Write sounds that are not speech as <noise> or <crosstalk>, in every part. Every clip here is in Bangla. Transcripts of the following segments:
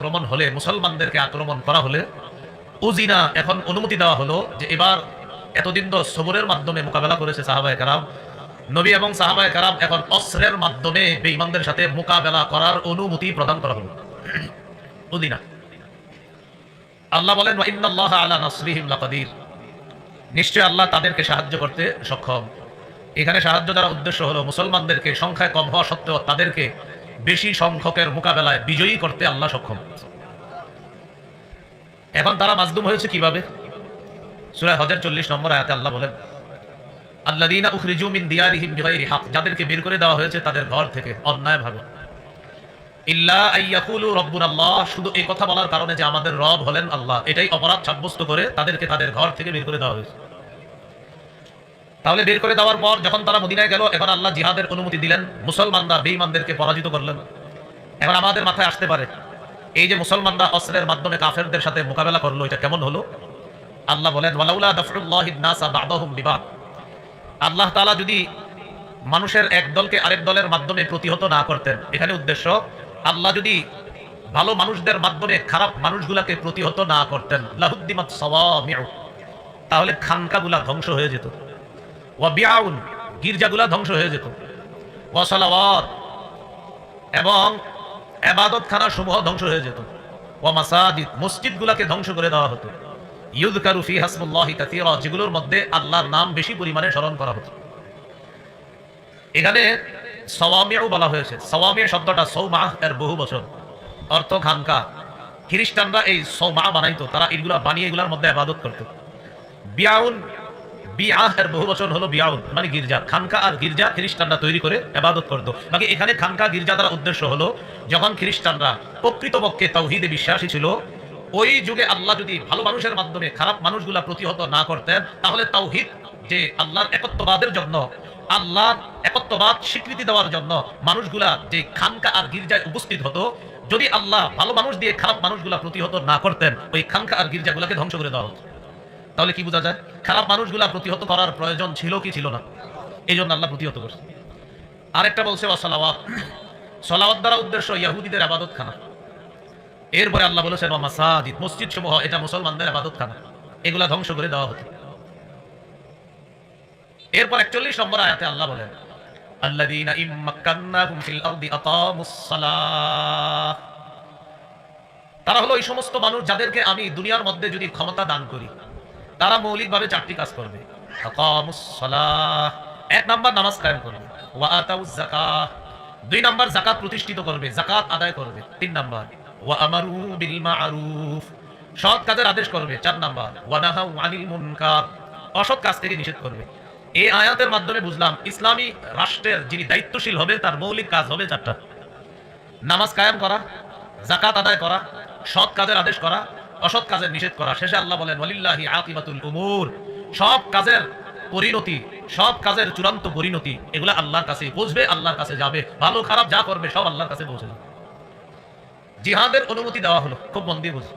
আক্রমণ হলে, মুসলমানদেরকে আক্রমণ করা হলে উজিনা এখন অনুমতি দেওয়া হলো যে এবার এতদিন তো সবরের মাধ্যমে মোকাবেলা করেছে সাহাবায় কারাম। নবী এবং সাহাবায় কারাম এখন অস্ত্রের মাধ্যমে বেঈমানদের সাথে মোকাবেলা করার অনুমতি প্রদান করা হলো। <clears throat> উদিনা আল্লাহ বলেন, "ওয়া ইন্নাল্লাহা আলা নাসরিহিম লাকাদির। নিশ্চয় আল্লাহ তাদেরকে সাহায্য করতে সক্ষম। এখানে সাহায্য দ্বারা উদ্দেশ্য হলো, মুসলমানদেরকে সংখ্যায় কম হওয়া সত্ত্বেও তাদেরকে বেশি সংখ্যকের মোকাবেলায় বিজয়ী করতে আল্লাহ সক্ষম। এখন তারা মাজদুম হয়েছে কীভাবে? সূরা হজের চল্লিশ নম্বর আয়াতে আল্লাহ বলেন মিন দিয়ারিহিম হক যাদেরকে বের করে দেওয়া হয়েছে তাদের ঘর থেকে অন্যায়ভাবে ইল্লা আইয়াকুলু রব্বুনাল্লাহ শুধু এই কথা বলার কারণে যে আমাদের রব হলেন আল্লাহ। এটাই অপরাধ সাব্যস্ত করে তাদেরকে তাদের ঘর থেকে বের করে দেওয়া হয়েছে। তাহলে বের করে দেওয়ার পর যখন তারা মদিনায় গেল এখন আল্লাহ জিহাদের অনুমতি দিলেন। মুসলমানরা বেঈমানদেরকে পরাজিত করলেন। এখন আমাদের মাথায় আসতে পারে, এই যে মুসলমানরা অস্ত্রের মাধ্যমে কাফেরদের সাথে মোকাবেলা করল, এটা কেমন হলো? আল্লাহ বলেন, ওয়ালাউলা নাসা বা'দাহুম বিবাদ। আল্লাহ তাআলা যদি মানুষের এক দলকে আরেক দলের মাধ্যমে প্রতিহত না করতেন, এখানে উদ্দেশ্য, আল্লাহ যদি ভালো মানুষদের মাধ্যমে খারাপ মানুষগুলাকে প্রতিহত না করতেন, লাহুদ্দিমাত সাওয়ামিউ, তাহলে খানকাগুলা ধ্বংস হয়ে যেত। গির্জাগুলা ধ্বংস হয়ে যেত। এবং এবাদতখানা সমূহ ধ্বংস হয়ে যেত। মসজিদগুলাকে ধ্বংস করে দেওয়া হতো। হাসমুল্লাহি যেগুলোর মধ্যে আল্লাহর নাম বেশি পরিমাণে স্মরণ করা হতো। এখানে সওয়ামিয়াও বলা হয়েছে। সওয়ামিয়া শব্দটা সৌমাহ এর বহু বছর অর্থ খানকা। খ্রিস্টানরা এই সৌমা বানাইতো, তারা এগুলা বানিয়ে এগুলার মধ্যে আবাদত করতো। বিয়াউন বিয়াহ এর হলো বিয়াউন মানে গির্জা খানকা আর গির্জা খ্রিস্টানরা তৈরি করে আবাদত করতো। বাকি এখানে খানকা গির্জা দ্বারা উদ্দেশ্য হলো, যখন খ্রিস্টানরা প্রকৃতপক্ষে তৌহিদে বিশ্বাসী ছিল, ওই যুগে আল্লাহ যদি ভালো মানুষের মাধ্যমে খারাপ মানুষগুলা প্রতিহত না করতেন, তাহলে তাওহিদ যে আল্লাহর একত্ববাদের জন্য, আল্লাহর একত্ববাদ স্বীকৃতি দেওয়ার জন্য মানুষগুলা যে খানকা আর গির্জায় উপস্থিত হতো, যদি আল্লাহ ভালো মানুষ দিয়ে খারাপ মানুষগুলা প্রতিহত না করতেন, ওই খানকা আর গির্জাগুলাকে ধ্বংস করে দেওয়া হতো। তাহলে কি বোঝা যায়? খারাপ মানুষগুলা প্রতিহত করার প্রয়োজন ছিল কি ছিল না? এই জন্য আল্লাহ প্রতিহত করছে। আরেকটা বলছে অসালাওয়াত সলাওয়াত। দ্বারা উদ্দেশ্য ইয়াহুদিদের আবাদত খানা এরপরে আল্লাহ বলেছেন মাসাজিদ মসজিদ সমূহ এটা মুসলমানদের আবাদত খানা এগুলা ধ্বংস করে দেওয়া হতো। এরপর একচল্লিশ নম্বর আয়াতে আল্লাহ বলেন তারা হলো এই সমস্ত মানুষ যাদেরকে আমি দুনিয়ার মধ্যে যদি ক্ষমতা দান করি তারা মৌলিকভাবে চারটি কাজ করবে। এক নাম্বার নামাজ কায়েম করবে। দুই নাম্বার জাকাত প্রতিষ্ঠিত করবে জাকাত আদায় করবে। তিন নাম্বার সৎ কাজের আদেশ করবে, চার নাম্বার, ওয়া আনিল মুনকার। অসৎ কাজ থেকে নিষেধ করবে। এই আয়াতের মাধ্যমে বুঝলাম, ইসলামী রাষ্ট্রের যিনি দায়িত্বশীল হবে, তার মৌলিক কাজ হবে চারটা। নামাজ কায়েম করা জাকাত আদায় করা, সৎ কাজের আদেশ করা অসৎ কাজের নিষেধ করা। শেষে আল্লাহ বলেন, ওয়ালিল্লাহি আকিবাতুল উমুর। সব কাজের পরিণতি, সব কাজের চূড়ান্ত পরিণতি, এগুলা আল্লাহর কাছে বুঝবে আল্লাহর কাছে যাবে। ভালো, খারাপ যা করবে, সব আল্লাহর কাছে পৌঁছে যাবে। জিহাদের অনুমতি দেওয়া হলো, খুব মন দিয়ে বুঝুন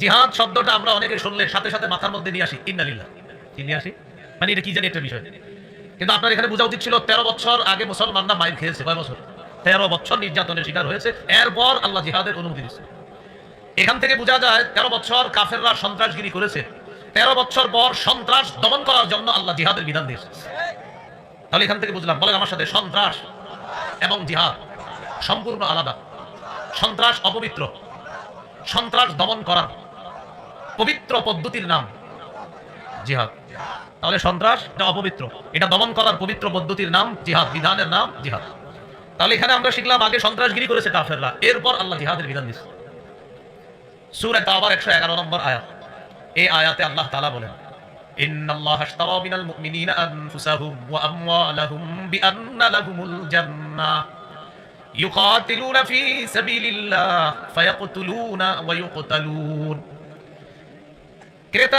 জিহাদ শব্দটা আমরা অনেকে শুনলে সাথে সাথে মাথার মধ্যে নিয়ে আসি ইন্নালিল্লাহ নিয়ে আসি? মানে এটা কি জানি একটা বিষয়। কিন্তু আপনার এখানে বোঝা উচিত ছিল, তেরো বছর আগে মুসলমানরা মাইল খেয়েছে, কয় বছর? তেরো বছর নির্যাতনের শিকার হয়েছে, এরপর আল্লাহ জিহাদের অনুমতি দিচ্ছে এখান থেকে বোঝা যায় তেরো বছর কাফেররা সন্ত্রাসগিরি করেছে। তেরো বছর পর সন্ত্রাস দমন করার জন্য আল্লাহ জিহাদের বিধান দিয়েছে। তাহলে এখান থেকে বুঝলাম, বলেন আমার সাথে, সন্ত্রাস এবং জিহাদ সম্পূর্ণ আলাদা। সন্ত্রাস অপবিত্র। সন্ত্রাস দমন করার পবিত্র পদ্ধতির নাম জিহাদ। তাহলে সন্ত্রাস এটা অপবিত্র। এটা দমন করার পবিত্র পদ্ধতির নাম জিহাদ, বিধানের নাম জিহাদ। তাহলে এখানে আমরা শিখলাম আগে সন্ত্রাসগিরি করেছে কাফেররা, এরপর আল্লাহ জিহাদের বিধান দিচ্ছে সূরা তাওবার 111 নম্বর আয়াত। এই আয়াতে আল্লাহ তাআলা বলেন ক্রেতা,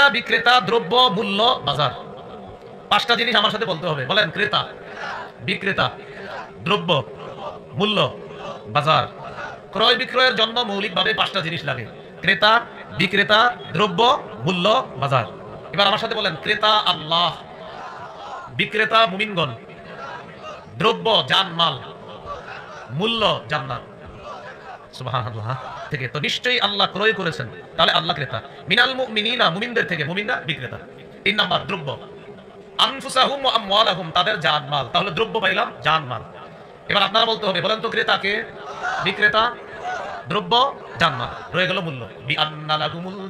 বিক্রেতা, দ্রব্য, মূল্য, বাজার। পাঁচটা জিনিস আমার সাথে বলতে হবে। বলেন, ক্রেতা, বিক্রেতা, দ্রব্য, মূল্য, বাজার। ক্রয় বিক্রয়ের জন্য মৌলিকভাবে পাঁচটা জিনিস লাগে। ক্রেতা বিক্রেতা, দ্রব্য, মূল্য, বাজার। এবার আমার সাথে বলেন ক্রেতা আল্লাহ, বিক্রেতা মুমিনগণ, দ্রব্য জান মাল, মূল্য জান্নাত। সুবহানাল্লাহ। থেকে তো নিশ্চয়ই আল্লাহ ক্রয় করেছেন। তাহলে আল্লাহ ক্রেতা। মিনাল মুমিনিনা, মুমিনদের থেকে মুমিনরা বিক্রেতা। তিন নাম্বার, দ্রব্য। আনফুসাহুম ওয়া আমওয়ালাহুম তাহলে দ্রব্য পাইলাম জানমাল এবার আপনারা বলতে হবে, বলেন তো ক্রেতাকে, বিক্রেতা দ্রব্য জান্নাত। রয়ে গেল মূল্য।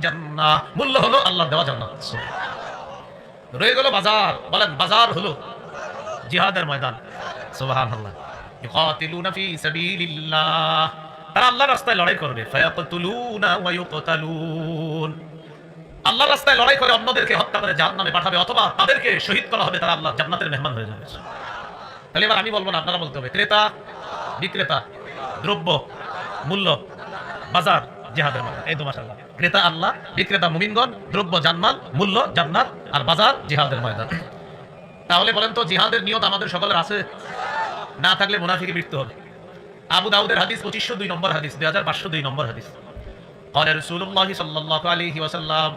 জান্নাহ মূল্য হলো আল্লাহ দেওয়া জান্নাত। রয়ে গেল বাজার। বলেন, বাজার হলো জিহাদের ময়দান। সুবহানাল্লাহ। ইউকাতিলুনা ফি সাবিলিল্লাহ। তারা আল্লাহর রাস্তায় লড়াই করবে। ফায়াকতুলুনা ওয়া ইউকতালুন। আল্লাহর রাস্তায় লড়াই করে অন্যদেরকে হত্যা করে জাহান্নামে পাঠাবে অথবা তাদেরকে শহীদ করা হবে, তারা আল্লাহ জান্নাতের মেহমান হয়ে যাবে। তাহলে এবার আমি বলব না, আপনারা বলতে হবে। ক্রেতা, বিক্রেতা, দ্রব্য, মূল্য। বাজার জিহাদের ময়দান এই তো মাশাআল্লাহ ক্রেতা আল্লাহ বিক্রেতা মুমিনগণ দ্রব্য জানমাল মূল্য জান্নাত আর বাজার জিহাদের ময়দান তাহলে বলেন তো জিহাদের নিয়ত আমাদের সকলের আছে না থাকলে মুনাফিকে মৃত্যু হবে আবু দাউদের হাদিস পঁচিশশো দুই নম্বর হাদিস দুই হাজার পাঁচশো দুই নম্বর হাদিস قال رسول الله صلى الله عليه وسلم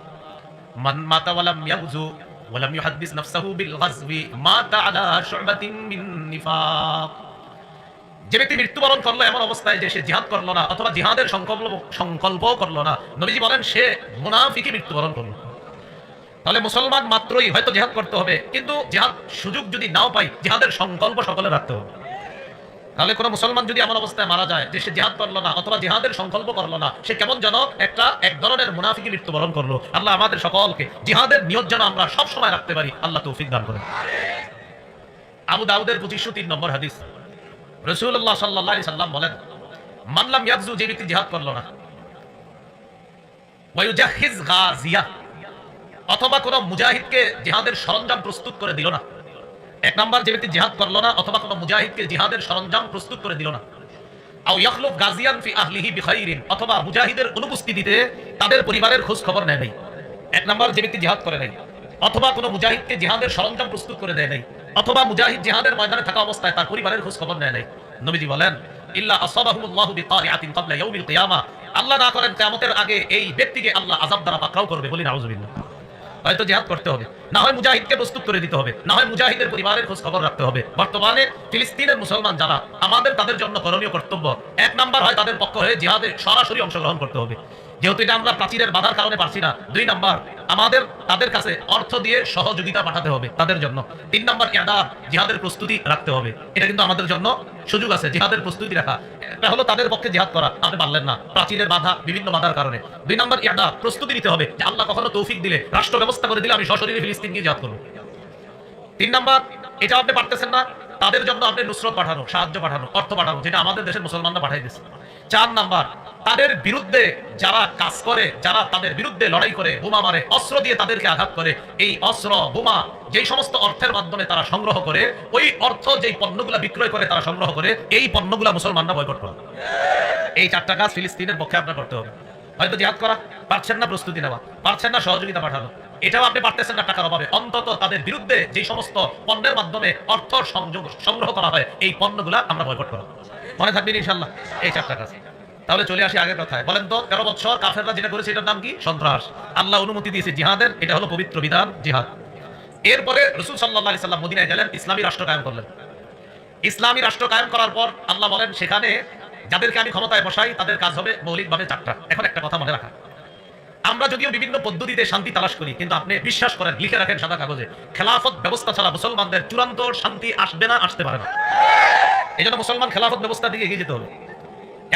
من مات ولم يغزو ولم يحدث نفسه بالغزو مات على شعبة من نفاق যে ব্যক্তি মৃত্যুবরণ করল এমন অবস্থায় যে সে জিহাদ করল না, অথবা জিহাদের সংকল্প সংকল্প করল না, নবীজি বলেন সে মুনাফিকে মৃত্যুবরণ করল। তাহলে মুসলমান মাত্রই হয়তো জিহাদ করতে হবে, কিন্তু জিহাদ সুযোগ যদি নাও পাই, জিহাদের সংকল্প সকলে রাখতে হবে। তাহলে কোনো মুসলমান যদি এমন অবস্থায় মারা যায় যে সে জিহাদ করল না, অথবা জিহাদের সংকল্প করল না, সে কেমন যেন একটা এক ধরনের মুনাফিকে মৃত্যুবরণ করল। আল্লাহ আমাদের সকলকে জিহাদের নিয়ত যেন আমরা সব সময় রাখতে পারি, আল্লাহ তৌফিক দান করেন। আবু দাউদের পঁচিশশো তিন নম্বর হাদিস। রসুল্লাহ সাল্লাহ সাল্লাম বলেন মানলাম ইয়াকজু যে ব্যক্তি জিহাদ না। গাজিয়া অথবা কোনো মুজাহিদকে জিহাদের সরঞ্জাম প্রস্তুত করে দিল না। এক যে ব্যক্তি জিহাদ না, অথবা কোনো মুজাহিদকে জিহাদের সরঞ্জাম প্রস্তুত করে দিল না। আও গাজিয়ান ফি আহলিহি বিখাইরিন অথবা মুজাহিদের অনুপস্থিতিতে তাদের পরিবারের খোঁজ খবর নেয় নাই। এক নাম্বার, যে ব্যক্তি জিহাদ করে নাই, অথবা কোনো মুজাহিদকে জিহাদের সরঞ্জাম প্রস্তুত করে দেয় নাই। অথবা মুজাহিদ জিহাদের ময়দানে থাকা অবস্থায় তার পরিবারের খোঁজ খবর নেয় নাই। নবীজি বলেন, ইল্লা আসাবাহুমুল্লাহু বিকারিআতিন ক্বাবলা ইয়াউমিল কিয়ামা। আল্লাহ না করেন, কিয়ামতের আগে এই ব্যক্তিকে আল্লাহ আযাব দ্বারা পাকড়াও করবে বলি নাউজুবিল্লাহ হয়তো জিহাদ করতে হবে। না হয় মুজাহিদকে প্রস্তুত করে দিতে হবে। না হয় মুজাহিদের পরিবারের খোঁজ খবর রাখতে হবে। বর্তমানে ফিলিস্তিনের মুসলমান যারা, আমাদের তাদের জন্য করণীয় কর্তব্য। এক নাম্বার হয় তাদের পক্ষ হয়ে জিহাদে সরাসরি অংশগ্রহণ করতে হবে। যেহেতু এটা আমরা প্রাচীরের বাধার কারণে পারছি না, দুই নাম্বার, আমাদের, তাদের কাছে অর্থ দিয়ে সহযোগিতা পাঠাতে হবে, তাদের জন্য। তিন নাম্বার ইয়াদাব জিহাদের প্রস্তুতি রাখতে হবে। এটা কিন্তু আমাদের জন্য সুযোগ আছে, জিহাদের প্রস্তুতি রাখা। এটা হলো তাদের পক্ষে জিহাদ করা, আপনি পারলেন না, প্রাচীরের বাধা বিভিন্ন বাধার কারণে। দুই নাম্বার ইয়াদা প্রস্তুতি নিতে হবে, যে আল্লাহ কখনো তৌফিক দিলে, রাষ্ট্র ব্যবস্থা করে দিলে আমি সশরীরে ফিলিস্তিন গিয়ে জিহাদ করব। তিন নাম্বার এটা আপনি পারতেছেন না তাদের জন্য আপনি নুসরত পাঠানো, সাহায্য পাঠানো, অর্থ পাঠানো, যেটা আমাদের দেশের মুসলমানরা পাঠাই দিচ্ছে চার নাম্বার, তাদের বিরুদ্ধে যারা কাজ করে, যারা তাদের বিরুদ্ধে লড়াই করে, বোমা মারে, অস্ত্র দিয়ে তাদেরকে আঘাত করে, এই অস্ত্র, বোমা যেই সমস্ত অর্থের মাধ্যমে তারা সংগ্রহ করে, ওই অর্থ যেই পণ্যগুলা বিক্রয় করে তারা সংগ্রহ করে, এই পণ্যগুলা মুসলমানরা বয়কট করে। এই চারটা কাজ ফিলিস্তিনের পক্ষে আপনার করতে হবে। হয়তো জিহাদ করা, পারছেন না প্রস্তুতি নেওয়া, পারছেন না সহযোগিতা পাঠানো। এটাও আপনি পারতেছেন না টাকার অভাবে। অন্তত তাদের বিরুদ্ধে যে সমস্ত পণ্যের মাধ্যমে অর্থ সংযোগ সংগ্রহ করা হয়, এই পণ্যগুলা আমরা বয়কট করা মনে থাকবেন ইনশাল্লাহ এই চারটা কাজ তাহলে চলে আসি আগের কথায়। বলেন তো, তেরো বছর কাফেররা যেটা করেছে, এটার নাম কি? সন্ত্রাস। আল্লাহ অনুমতি দিয়েছে জিহাদের, এটা হলো পবিত্র বিধান, জিহাদ। এরপরে রসুল সাল্লাহ আলি সাল্লাম মদিনায় গেলেন, ইসলামী রাষ্ট্র কায়েম করলেন। ইসলামী রাষ্ট্র কায়েম করার পর আল্লাহ বলেন, সেখানে যাদেরকে আমি ক্ষমতায় বসাই, তাদের কাজ হবে মৌলিকভাবে চারটা। এখন একটা কথা মনে রাখা। আমরা যদিও বিভিন্ন পদ্ধতিতে শান্তি তালাশ করি, কিন্তু আপনি বিশ্বাস করেন, লিখে রাখেন সাদা কাগজে, খেলাফত ব্যবস্থা ছাড়া মুসলমানদের চূড়ান্ত শান্তি আসবে না, আসতে পারে না। এই জন্য মুসলমান খেলাফত ব্যবস্থা দিকে এগিয়ে যেতে হবে।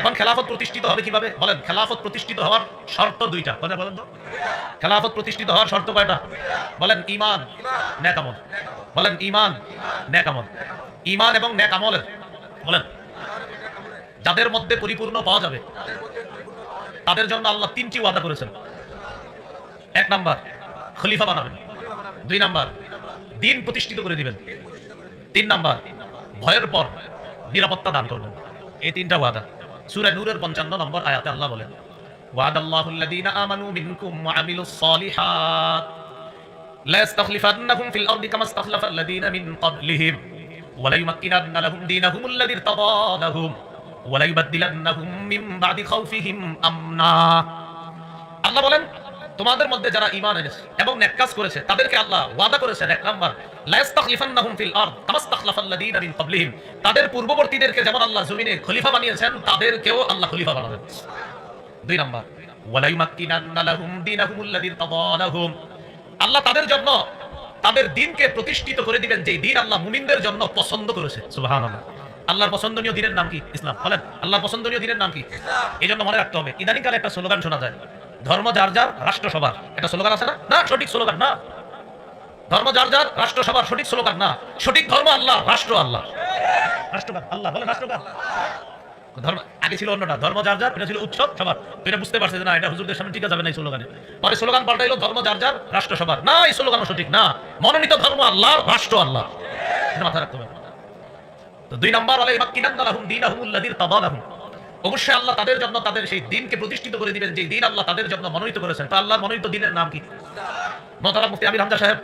এখন খেলাফত প্রতিষ্ঠিত হবে কীভাবে? বলেন, খেলাফত প্রতিষ্ঠিত হওয়ার শর্ত দুইটা। কথা বলেন তো? খেলাফত প্রতিষ্ঠিত হওয়ার শর্ত কয়টা? বলেন ইমান ন্যাকামল। বলেন ইমান ন্যাকামল। ইমান এবং ন্যাকামলের, বলেন, যাদের মধ্যে পরিপূর্ণ পাওয়া যাবে, তাদের জন্য আল্লাহ তিনটি ওয়াদা করেছেন। এক নাম্বার খলিফা বানাবেন। দুই নাম্বার দিন প্রতিষ্ঠিত করে দিবেন। তিন নাম্বার ভয়ের পর নিরাপত্তা দান করবেন। এই তিনটা ওয়াদা। সূরা নূরের 55 নম্বর আয়াতে আল্লাহ বলেন আল্লাহ বলেন তোমাদের মধ্যে যারা ঈমান এনেছে এবং নেক কাজ করেছে তাদেরকে আল্লাহ ওয়াদা করেছেন এক নাম্বার লাইস্তাখলিফান্নাহুম ফিল আরদ কামাস্তাখলাফাল্লাযীনা মিন ক্বাবলিহিম। তাদের পূর্ববর্তীদেরকে যেমন আল্লাহ জমিনে খলিফা বানিয়েছেন তাদেরকেও আল্লাহ খলিফা বানাবেন। দুই নাম্বার ওয়ালা ইউমাক্কিনান্না লাহুম দীনাহুমুল্লাযী তাদা লাহুম। আল্লাহ তাদের জন্য তাদের দিনকে প্রতিষ্ঠিত করে দিবেন যে দিন আল্লাহ মুমিনদের জন্য পছন্দ করেছে। সুবহানাল্লাহ। আল্লাহর পছন্দনীয় দিনের নাম কি? ইসলাম। বলেন আল্লাহর পছন্দনীয় দিনের নাম কি? এই জন্য মনে রাখতে হবে ইদানিংকালে একটা স্লোগান শোনা যায় ধর্ম যার যার, রাষ্ট্র সবার। এটা স্লোগান আছে না? না, সঠিক স্লোগান না। ধর্ম যার যার, রাষ্ট্র সবার, সঠিক স্লোগান না। সঠিক ধর্ম আল্লাহ, রাষ্ট্র আল্লাহ। ধর্ম, আগে ছিল অন্যটা। ধর্ম ছিল উৎসব, সবার। বুঝতে পারছে না, এটা সামনে না ধর্ম না, এই স্লোগান সঠিক না। মনোনীত ধর্ম আল্লাহ, রাষ্ট্র আল্লাহ। রাখতে হবে নম্বর অবশ্যই আল্লাহ তাদের জন্য তাদের সেই দিনকে প্রতিষ্ঠিত করে দিবেন যে দিন আল্লাহ তাদের জন্য মনোনীত করেছেন। তা আল্লাহর মনোনীত দিনের নাম কি? মোতারা মুফতি আমির হামজা সাহেব,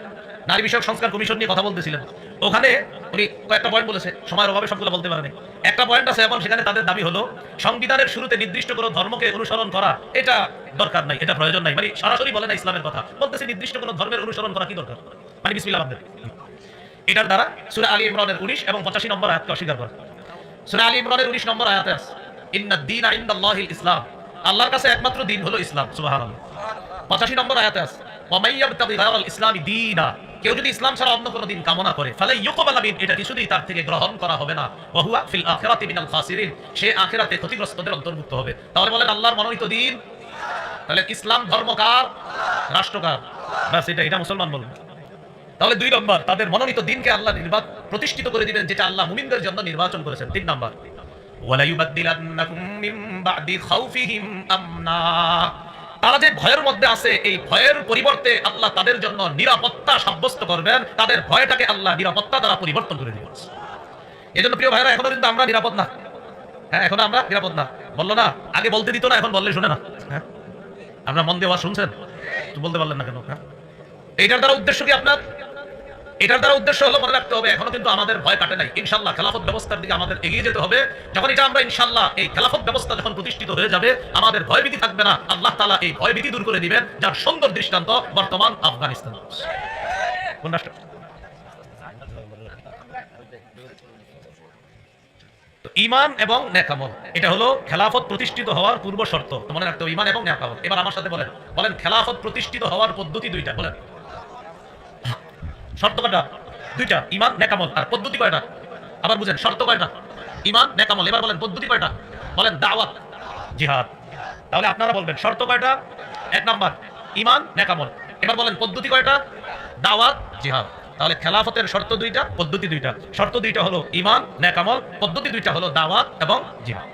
নারী বিষয়ক সংস্কার কমিশন নিয়ে কথা বলতেছিলেন। ওখানে উনি কয়েকটা পয়েন্ট বলেছে, সময়ের অভাবে সবগুলো বলতে পারেনি। একটা পয়েন্ট আছে, এবং সেখানে তাদের দাবি হলো, সংবিধানের শুরুতে নির্দিষ্ট কোনো ধর্মকে অনুসরণ করা, এটা দরকার নাই, এটা প্রয়োজন নাই। মানে সরাসরি বলে না ইসলামের কথা, বলতেছে নির্দিষ্ট কোনো ধর্মের অনুসরণ করা কি দরকার? মানে বিসমিল্লাহ আমাদের এটার দ্বারা সূরা আলী ইমরানের 19 এবং 85 নম্বর আয়াতকে অস্বীকার করে। সূরা আলী ইমরানের 19 নম্বর আয়াতে আছে ইন্নাদ দীনা ইনদাল্লাহিল ইসলাম। আল্লাহর কাছে একমাত্র দিন হলো ইসলাম, সুবহানাল্লাহ। 85 নম্বর আয়াতে আছে ওয়া গায়রাল ইসলামি দীনা কেউ যদি ইসলাম ছাড়া অন্য কোনো দিন কামনা করে ক্ষতিগ্রস্তদের অন্তর্ভুক্ত হবে। তাহলে বলেন আল্লাহর মনোনীত দিন তাহলে ইসলাম ধর্ম কার? রাষ্ট্র বাস এটা এটা মুসলমান বলবেন তাহলে দুই নম্বর, তাদের মনোনীত দিনকে আল্লাহ প্রতিষ্ঠিত করে দিবেন, যেটা আল্লাহ মুমিনদের জন্য নির্বাচন করেছেন। তিন নম্বর তারা যে ভয়ের মধ্যে আছে, এই ভয়ের পরিবর্তে আল্লাহ তাদের জন্য নিরাপত্তা সাব্যস্ত করবেন। তাদের ভয়টাকে আল্লাহ নিরাপত্তা দ্বারা পরিবর্তন করে দিবেন জন্য প্রিয় ভাইরা এখনও কিন্তু আমরা নিরাপদ না। হ্যাঁ এখনও আমরা নিরাপদ না। বলল না, আগে বলতে দিত না, এখন বললে শুনে না। হ্যাঁ আমরা মন দিয়ে শুনছেন? বলতে পারলেন না কেন? হ্যাঁ এইটার দ্বারা উদ্দেশ্য কি আপনার? এটার দ্বারা উদ্দেশ্য হলো মনে রাখতে হবে, এখনও কিন্তু আমাদের ভয় কাটে নাই। ইনশাল্লাহ খেলাফত ব্যবস্থার দিকে আমাদের এগিয়ে যেতে হবে। যখন এটা আমরা ইনশাল্লাহ এই খেলাফত ব্যবস্থা যখন প্রতিষ্ঠিত হয়ে যাবে, আমাদের ভয়ভীতি থাকবে না। আল্লাহ তালা এই ভয়ভীতি দূর করে দিবেন, যার সুন্দর দৃষ্টান্ত বর্তমান আফগানিস্তান তো এবং নেকামল, এটা হলো খেলাফত প্রতিষ্ঠিত হওয়ার পূর্ব শর্ত। মনে রাখতে ঈমান এবং নেকামল। এবার আমার সাথে বলেন বলেন, খেলাফত প্রতিষ্ঠিত হওয়ার পদ্ধতি দুইটা, বলেন। শর্ত কয়টা? দুইটা। ইমান নেকামল আর পদ্ধতি কয়টা? আবার বুঝেন, শর্ত কয়টা? ইমান নেকামল এবার বলেন, পদ্ধতি কয়টা? বলেন, দাওয়াত। জিহাদ। তাহলে আপনারা বলবেন, শর্ত কয়টা? এক নাম্বার ইমান নেকামল এবার বলেন, পদ্ধতি কয়টা? দাওয়াত, জিহাদ। তাহলে খেলাফতের শর্ত দুইটা, পদ্ধতি দুইটা। শর্ত দুইটা হলো ইমান নেকামল পদ্ধতি দুইটা হলো দাওয়াত এবং জিহাদ।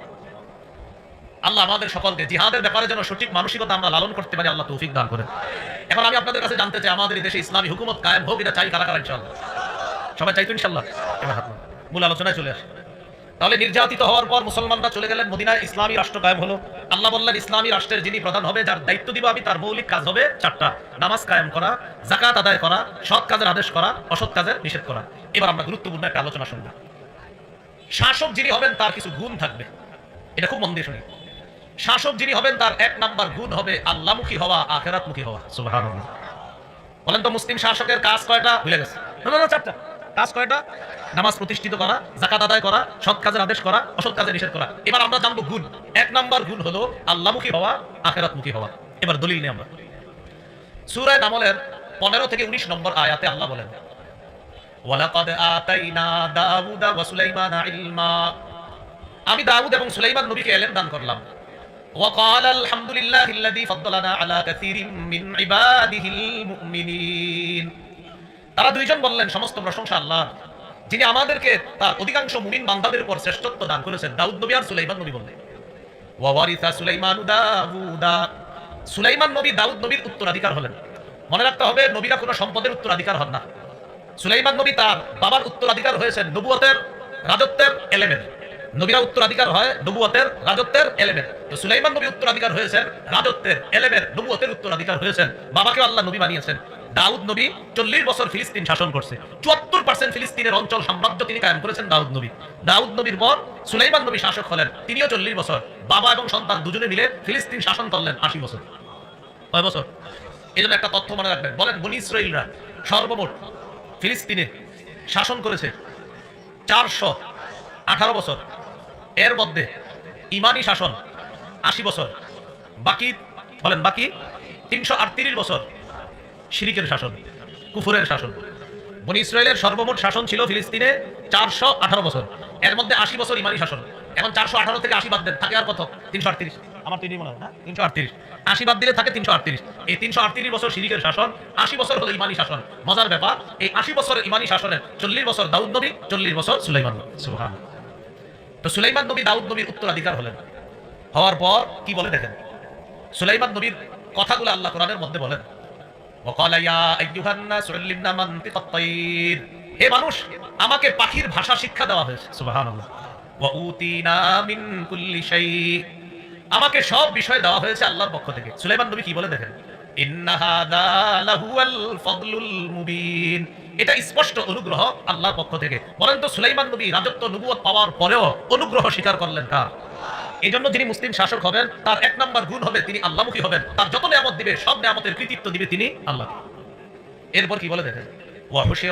আল্লাহ আমাদের সকলকে জিহাদের ব্যাপারে যেন সঠিক মানসিকতা আমরা লালন করতে পারি, আল্লাহ তৌফিক দান করেন। এখন আমি আপনাদের কাছে জানতে চাই, আমাদের দেশে ইসলামী হুকুমত কায়েম হোক, এটা চাই কারা কারা ইনশাল্লাহ সবাই চাইতো ইনশাল্লাহ। মূল আলোচনায় চলে আসে। তাহলে নির্যাতিত হওয়ার পর মুসলমানরা চলে গেলেন মদিনায়, ইসলামী রাষ্ট্র কায়েম হলো। আল্লাহ বললেন, ইসলামী রাষ্ট্রের যিনি প্রধান হবে, যার দায়িত্ব দিব আমি, তার মৌলিক কাজ হবে চারটা। নামাজ কায়েম করা জাকাত আদায় করা, সৎ কাজের আদেশ করা, অসৎ কাজের নিষেধ করা। এবার আমরা গুরুত্বপূর্ণ একটা আলোচনা শুনব। শাসক যিনি হবেন, তার কিছু গুণ থাকবে। এটা খুব মন দিয়ে শুনি। শাসক যিনি হবেন, তার এক নাম্বার গুণ হবে আল্লাহমুখী হওয়া, আখেরাতমুখী হওয়া। সুবহানাল্লাহ। বলেন তো, মুসলিম শাসকের কাজ কয়টা? ভুলে গেছে। চারটা। কাজ কয়টা? নামাজ প্রতিষ্ঠিত করা জাকাত আদায় করা, সৎ কাজের আদেশ করা, অসৎ নিষেধ করা। এবার আমরা জানব গুণ। এক নাম্বার গুণ হলো হওয়া হওয়া। এবার দলিল নিয়ে আমরা। সূরায়ে নামলের 15 থেকে 19 নম্বর আয়াতে আল্লাহ বলেন, ওয়ালাকাদ আতাইনা দাউদা ওয়া সুলাইমানা ইলমা। আমি দাউদ এবং সুলাইমান নবীকে এলেম দান করলাম। وقال الحمد لله الذي فضلنا على كثير من عباده المؤمنين তারা দুইজন বললেন সমস্ত প্রশংসা আল্লাহ যিনি আমাদেরকে তার অধিকাংশ মুমিন বান্দাদের উপর শ্রেষ্ঠত্ব দান করেছেন দাউদ নবী আর সুলাইমান নবী বললেন ওয়ারিসা সুলাইমান দাউদা সুলাইমান নবী দাউদ নবীর উত্তরাধিকার হলেন মনে রাখতে হবে নবীরা কোনো সম্পদের উত্তরাধিকার হন না সুলাইমান নবী তার বাবার উত্তরাধিকার হয়েছেন নবুয়তের রাজত্বের এলেমেন্ট নবীরা উত্তরাধিকার হয় নবুয়তের, রাজত্বের এলেমেন্ট তো সুলাইমান নবী উত্তরাধিকার হয়েছেন, রাজত্বের এলেমেন্ট নবুয়তের উত্তরাধিকার হয়েছেন। বাবাকে আল্লাহ নবী বানিয়েছেন। দাউদ নবী চল্লিশ বছর ফিলিস্তিন শাসন করছে। চুয়াত্তর পার্সেন্ট ফিলিস্তিনের অঞ্চল সাম্রাজ্য তিনি কায়েম করেছেন দাউদ নবী। দাউদ নবীর পর সুলাইমান নবী শাসক হলেন, তিনিও চল্লিশ বছর। বাবা এবং সন্তান দুজনে মিলে ফিলিস্তিন শাসন করলেন আশি বছর। কয় বছর? এই জন্য একটা তথ্য মনে রাখবেন। বলেন, বনি ইসরায়েলরা সর্বমোট ফিলিস্তিনে শাসন করেছে চারশো আঠারো বছর। এর মধ্যে ইমানি শাসন আশি বছর, বাকি, বলেন বাকি, তিনশো আটত্রিশ বছর শিরিকের শাসন, কুফুরের শাসন। বনি ইসরায়েলের সর্বমোট শাসন ছিল ফিলিস্তিনে চারশো আঠারো বছর। এর মধ্যে আশি বছর ইমানি শাসন। এখন চারশো আঠারো থেকে আশি বাদ দেন, থাকে আর কত? তিনশো আটত্রিশ। আমার তিনই মনে হয়, না? তিনশো আটত্রিশ। আশি বাদ দিলে থাকে তিনশো আটত্রিশ। এই তিনশো আটত্রিশ বছর শিরিকের শাসন, আশি বছর হলো ইমানি শাসন। মজার ব্যাপার, এই আশি বছরের ইমানি শাসনের চল্লিশ বছর দাউদ নবী, চল্লিশ বছর সুলাইমান নবী। সুবহান তো সুলাইমান নবী দাউদ নবীর উত্তরাধিকার হলেন। হওয়ার পর কি বলে দেখেন? সুলাইমান নবীর কথাগুলো আল্লাহ কোরআনের মধ্যে বলেন হে মানুষ, আমাকে পাখির ভাষা শিক্ষা দেওয়া হয়েছে আমাকে সব বিষয় দেওয়া হয়েছে আল্লাহর পক্ষ থেকে। সুলাইমান নবী কি বলে দেখেন? এটা স্পষ্ট অনুগ্রহ আল্লাহর পক্ষ থেকে। বলেন তো, সুলাইমান নবী রাজত্ব পাওয়ার পরেও অনুগ্রহ স্বীকার করলেন কার? এই জন্য যিনি মুসলিম শাসক হবেন, তার এক নম্বর গুণ হবে তিনি আল্লাহমুখী হবেন। তার যত নিয়ামত দিবে, সব নিয়ামতের কৃতিত্ব দিবে তিনি আল্লাহ। এরপর কি বলে দেখেন? ওয়াহুশির